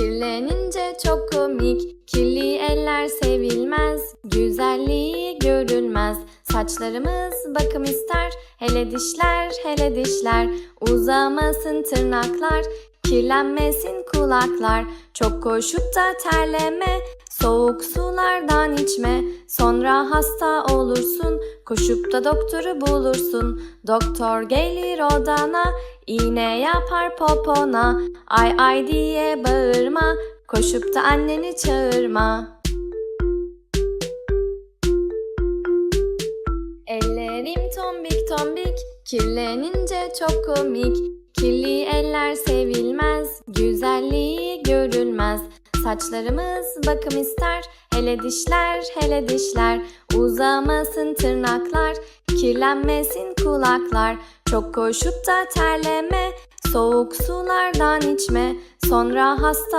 Kirlenince çok komik. Kirli eller sevilmez. Güzelliği görülmez Saçlarımız bakım ister. Hele dişler hele dişler. Uzamasın tırnaklar. Kirlenmesin kulaklar. Çok koşup da terleme Soğuk sulardan içme Sonra hasta olursun. Koşup da doktoru bulursun. Doktor gelir odana İğne yapar popona. Ay ay diye bağırma Koşup da anneni çağırma. Ellerim tombik tombik Kirlenince çok komik. Kirli eller sevilmez Güzelliği Saçlarımız bakım ister. Hele dişler hele dişler Uzamasın tırnaklar Kirlenmesin kulaklar. Çok koşup da terleme Soğuk sulardan içme Sonra hasta